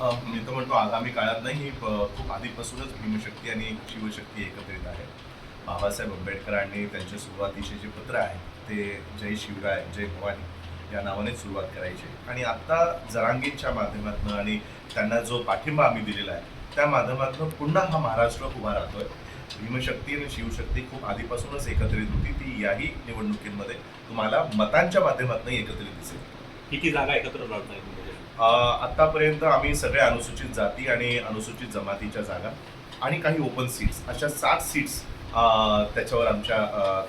मी तर म्हणतो आगामी काळात नाही खूप आधीपासूनच भीमशक्ती आणि शिवशक्ती एकत्रित आहे. बाबासाहेब आंबेडकरांनी त्यांच्या सुरुवातीचे जे पत्र आहे ते जय शिवराय जय भवानी या नावाने सुरुवात करायची. आणि आत्ता जरांगींच्या माध्यमातून आणि त्यांना जो पाठिंबा आम्ही दिलेला आहे त्या माध्यमातून पुन्हा हा महाराष्ट्र उभा राहतोय. भीमशक्ती आणि शिवशक्ती खूप आधीपासूनच एकत्रित होती ती याही निवडणुकीमध्ये तुम्हाला मतांच्या माध्यमातून एकत्रित दिसेल. किती जागा एकत्र लढताय म्हणजे? आतापर्यंत आम्ही सगळ्या अनुसूचित जाती आणि अनुसूचित जमातीच्या जागा आणि काही ओपन सीट्स अशा सात सीट्स त्याच्यावर आमच्या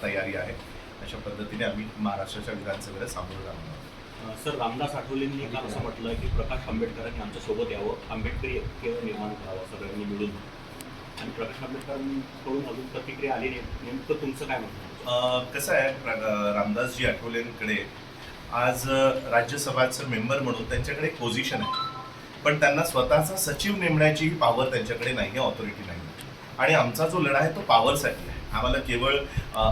तयारी आहे. अशा पद्धतीने आम्ही महाराष्ट्राच्या विधानसभेला सामोरं जाणार आहोत. सर रामदास आठवलेंनी काल असं म्हटलं की प्रकाश आंबेडकरांनी आमच्यासोबत यावं. आंबेडकरी ऐक्य निर्माण करावं सगळ्यांनी मिळून. आणि प्रकाश आंबेडकरांकडून अजून प्रतिक्रिया आली नाही. नेमकं तुमचं काय? अ, कसं आहे रामदासजी आठवलेंकडे आज राज्यसभाचं मेंबर म्हणून त्यांच्याकडे एक पोझिशन आहे. पण त्यांना स्वतःचा सचिव नेमण्याची पॉवर त्यांच्याकडे नाही आहे ऑथॉरिटी नाही आणि आमचा जो लढा आहे तो पॉवरसाठी आहे. आम्हाला केवळ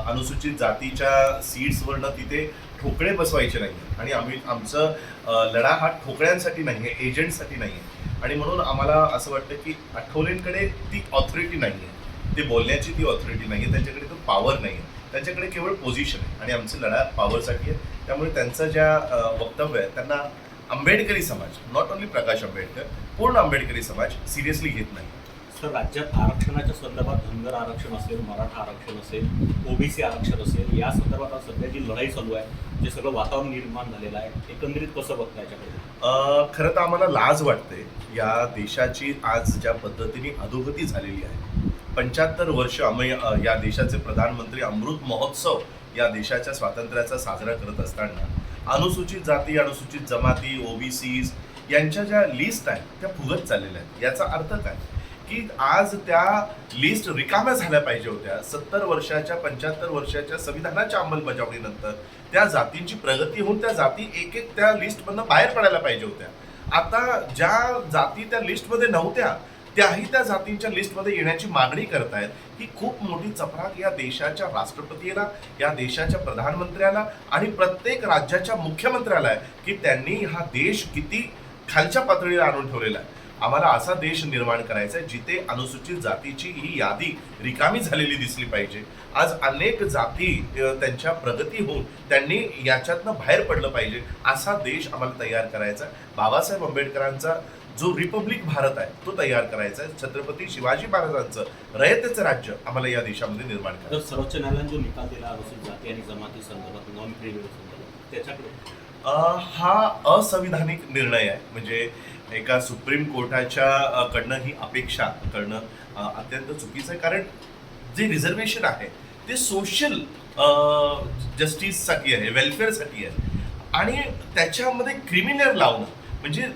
अनुसूचित जातीच्या सीट्सवरनं तिथे ठोकळे बसवायचे नाही आणि आम्ही आमचं लढा हा ठोकळ्यांसाठी नाही आहे एजंटसाठी नाही आहे आणि म्हणून आम्हाला असं वाटतं की आठवलेंकडे ती ऑथॉरिटी नाही आहे ते बोलण्याची ती ऑथॉरिटी नाही आहे त्यांच्याकडे तो पॉवर नाही आहे त्यांच्याकडे केवळ पोझिशन आहे. आणि आमचं लढा पॉवरसाठी आहे. त्यामुळे त्यांचं ज्या वक्तव्य आहे त्यांना आंबेडकरी समाज नॉट ओन्ली प्रकाश आंबेडकर पूर्ण आंबेडकरी समाज सिरियसली घेत नाही. सर राज्यात आरक्षणाच्या संदर्भात धनगर आरक्षण असेल मराठा आरक्षण असेल ओबीसी आरक्षण असेल या संदर्भात आज सध्या जी लढाई चालू आहे जे सगळं वातावरण निर्माण झालेलं आहे एकंदरीत कसं बघता याच्याकडे? खरं तर आम्हाला लाज वाटते या देशाची आज ज्या पद्धतीने अधोगती झालेली आहे. पंच्याहत्तर वर्ष आम्ही या देशाचे प्रधानमंत्री अमृत महोत्सव या देशाच्या स्वातंत्र्याचा साजरा करत असताना अनुसूचित जाती अनुसूचित जमाती ओबीसीज यांच्या ज्या लिस्ट आहेत त्या फुगत चाललेल्या आहेत. याचा अर्थ काय? की आज त्या लिस्ट रिकाम्या झाल्या पाहिजे होत्या. सत्तर वर्षाच्या पंच्याहत्तर वर्षाच्या संविधानाच्या अंमलबजावणीनंतर त्या जातींची प्रगती होऊन त्या जाती एक एक त्या लिस्टमधनं बाहेर पडायला पाहिजे होत्या. आता ज्या जाती त्या लिस्टमध्ये नव्हत्या त्याही त्या जातींच्या लिस्टमध्ये येण्याची मागणी करतायत. ही खूप मोठी चपराक या देशाच्या राष्ट्रपतीला या देशाच्या प्रधानमंत्र्याला आणि प्रत्येक राज्याच्या मुख्यमंत्र्याला आहे की त्यांनी हा देश किती खालच्या पातळीला आणून ठेवलेला आहे. आम्हाला असा देश निर्माण करायचा आहे जिथे अनुसूचित जातीची ही यादी रिकामी झालेली दिसली पाहिजे. आज अनेक जाती त्यांच्या प्रगती होऊन त्यांनी याच्यातनं बाहेर पडलं पाहिजे असा देश आम्हाला तयार करायचा बाबासाहेब आंबेडकरांचा जो रिपब्लिक भारत आहे तो तयार करायचा आहे. छत्रपती शिवाजी महाराजांचं रयतेचं राज्य आम्हाला या देशामध्ये निर्माण करायचं सर्वोच्च न्यायालयाने जो निकाल दिला अनुसूचित जाती आणि जमाती संदर्भात नॉन क्रिमिनल संदर्भात त्याच्याकडे? हा असंविधानिक निर्णय आहे. म्हणजे एका सुप्रीम कोर्टाच्या कडनं ही अपेक्षा करणं अत्यंत चुकीचं आहे. कारण जे रिझर्वेशन आहे ते सोशल जस्टिससाठी आहे वेलफेअरसाठी आहे. आणि त्याच्यामध्ये क्रिमिनल लावणं म्हणजे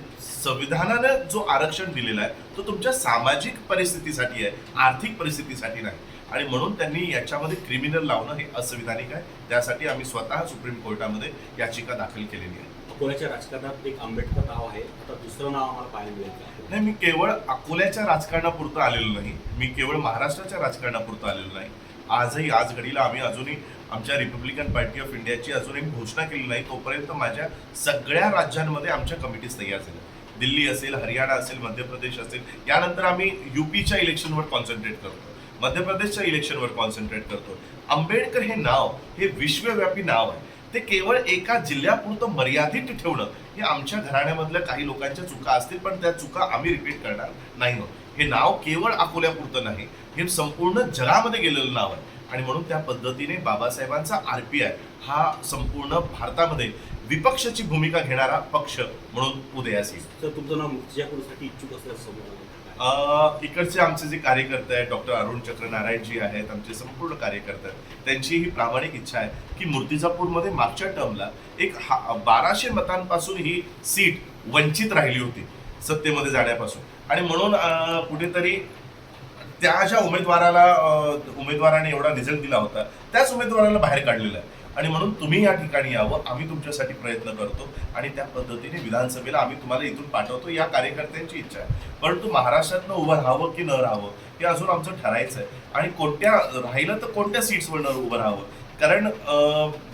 संविधानानं जो आरक्षण दिलेला आहे तो तुमच्या सामाजिक परिस्थितीसाठी आहे आर्थिक परिस्थितीसाठी नाही. आणि म्हणून त्यांनी याच्यामध्ये क्रिमिनल लावणं हे असंविधानिक आहे. त्यासाठी आम्ही स्वतः सुप्रीम कोर्टामध्ये याचिका दाखल केलेली आहे. अकोल्याच्या राजकारणात एक आंबेडकर नाव आहे. आता दुसरं नाव आम्हाला पाहायला मिळेल? नाही मी केवळ अकोल्याच्या राजकारणापुरतं आलेलो नाही. मी केवळ महाराष्ट्राच्या राजकारणापुरतं आलेलो नाही. आजही आज घडीला आम्ही अजूनही आमच्या रिपब्लिकन पार्टी ऑफ इंडियाची अजून एक घोषणा केली नाही. तोपर्यंत माझ्या सगळ्या राज्यांमध्ये आमच्या कमिटीज तयार झाल्या. दिल्ली असेल हरियाणा असेल मध्य प्रदेश असेल यानंतर आम्ही युपीच्या इलेक्शनवर कॉन्सन्ट्रेट करतो मध्य प्रदेशच्या इलेक्शनवर कॉन्सन्ट्रेट करतो. आंबेडकर हे नाव हे विश्वव्यापी नाव आहे. ते केवळ एका जिल्ह्यापुरतं मर्यादित ठेवणं हे आमच्या घराण्यामधल्या काही लोकांच्या चुका असतील पण त्या चुका आम्ही रिपीट करणार नाही हे नाव केवळ अकोल्यापुरतं नाही हे संपूर्ण जगामध्ये गेलेलं नाव आहे. आणि म्हणून त्या पद्धतीने बाबासाहेबांचा आर पी आय हा संपूर्ण भारतामध्ये विपक्षाची भूमिका घेणारा पक्ष म्हणून उदयास येईल. तर तुमचं नाव मुक्तिजापूरसाठी इच्छुक असल्यास इकडचे आमचे जे कार्यकर्ते आहेत डॉक्टर अरुण चक्र नारायणजी आहेत आमचे संपूर्ण कार्यकर्ते आहेत त्यांची ही प्रामाणिक इच्छा आहे की मूर्तिजापूरमध्ये मागच्या टर्मला एक हा- बाराशे मतांपासून ही सीट वंचित राहिली होती सत्तेमध्ये जाण्यापासून. आणि म्हणून कुठेतरी त्या ज्या उमेदवाराला उमेदवाराने एवढा रिझल्ट दिला होता त्याच उमेदवाराला बाहेर काढलेला आहे. आणि म्हणून तुम्ही या ठिकाणी यावं आम्ही तुमच्यासाठी प्रयत्न करतो आणि त्या पद्धतीने विधानसभेला आम्ही तुम्हाला इथून पाठवतो या कार्यकर्त्यांची इच्छा आहे. परंतु महाराष्ट्रातनं उभं राहावं की न राहावं हे अजून आमचं ठरायचं आहे. आणि कोणत्या राहिलं तर कोणत्या सीट्सवर उभं राहावं? कारण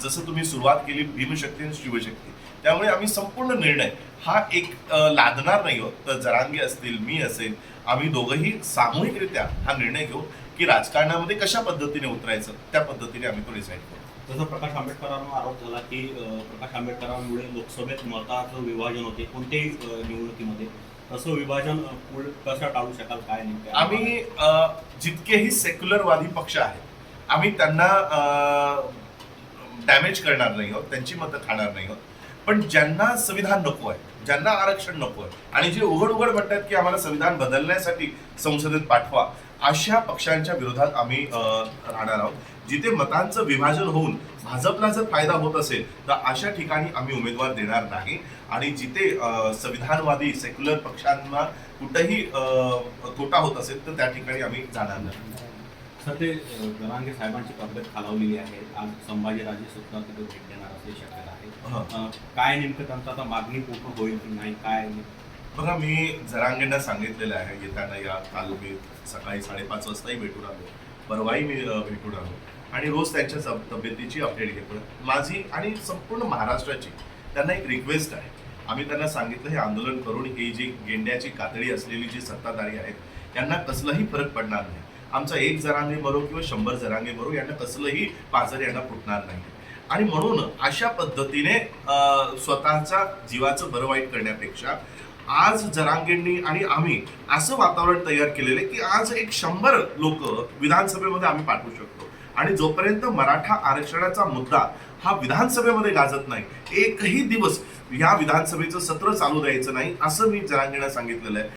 जसं तुम्ही सुरुवात केली भीमशक्ती आणि शिवशक्ती त्यामुळे आम्ही संपूर्ण निर्णय हा एक लादणार नाही आहोत तर जरांगे असतील मी असेल आम्ही दोघंही सामूहिकरित्या हा निर्णय घेऊ की राजकारणामध्ये कशा पद्धतीने उतरायचं त्या पद्धतीने आम्ही तो डिसाईड करू. जसं प्रकाश आंबेडकरांवर आरोप झाला की प्रकाश आंबेडकरांमुळे लोकसभेत मताचं विभाजन होते कोणत्याही निवडणुकीमध्ये. तसं विभाजन पुढे कसं टाळू शकाल काय नेमकं आम्ही जितकेही सेक्युलरवादी पक्ष आहेत आम्ही त्यांना डॅमेज करणार नाही आहोत त्यांची मतं खाणार नाही आहोत. पण ज्यांना संविधान नको आहे ज्यांना आरक्षण नको आहे आणि जे उघड उघड म्हणतात की आम्हाला संविधान बदलण्यासाठी संसदेत पाठवा अशा पक्षांच्या विरोधात आम्ही राहणार आहोत. जिथे मतांचं विभाजन होऊन भाजपला जर फायदा होत असेल तर अशा ठिकाणी आम्ही उमेदवार देणार नाही. आणि जिथे संविधानवादी सेक्युलर पक्षांना कुठंही तोटा होत असेल तर त्या ठिकाणी आम्ही जाणार नाही. सर ते जरांगे साहेबांची तब्येत खालावलेली आहे. आज संभाजीराजे सुद्धा तिथे भेट देणार असल्याची शक्यता आहे. काय नेमकं त्यांचं आता मागणी पूर्ण होईल की नाही काय बघा मी जरांगेंना सांगितलेलं आहे येताना या काल मी सकाळी साडेपाच वाजताही भेटून आलो. परवाही मी भेटून आलो. आणि रोज त्यांच्या तब- तब्येतीची अपडेट घेतो माझी आणि संपूर्ण महाराष्ट्राची त्यांना एक रिक्वेस्ट आहे. आम्ही त्यांना सांगितलं हे आंदोलन करून ही जी गेंड्याची कातडी असलेली जी सत्ताधारी आहेत यांना कसलाही फरक पडणार नाही. आमचा एक जरांगे मरो किंवा शंभर जरांगे मरो यांना कसलंही पाजर यांना फुटणार नाही. आणि म्हणून अशा पद्धतीने स्वतःच्या जीवाचं बरं वाईट करण्यापेक्षा आज जरांगेंनी आणि आम्ही असं वातावरण तयार केलेलं आहे की आज एक शंभर लोक विधानसभेमध्ये आम्ही पाठवू शकतो. आणि जोपर्यंत मराठा आरक्षणाचा मुद्दा हा विधानसभेमध्ये गाजत नाही एकही दिवस या विधानसभेचं सत्र चालू द्यायचं नाही असं मी जरांगेंना सांगितलेलं आहे.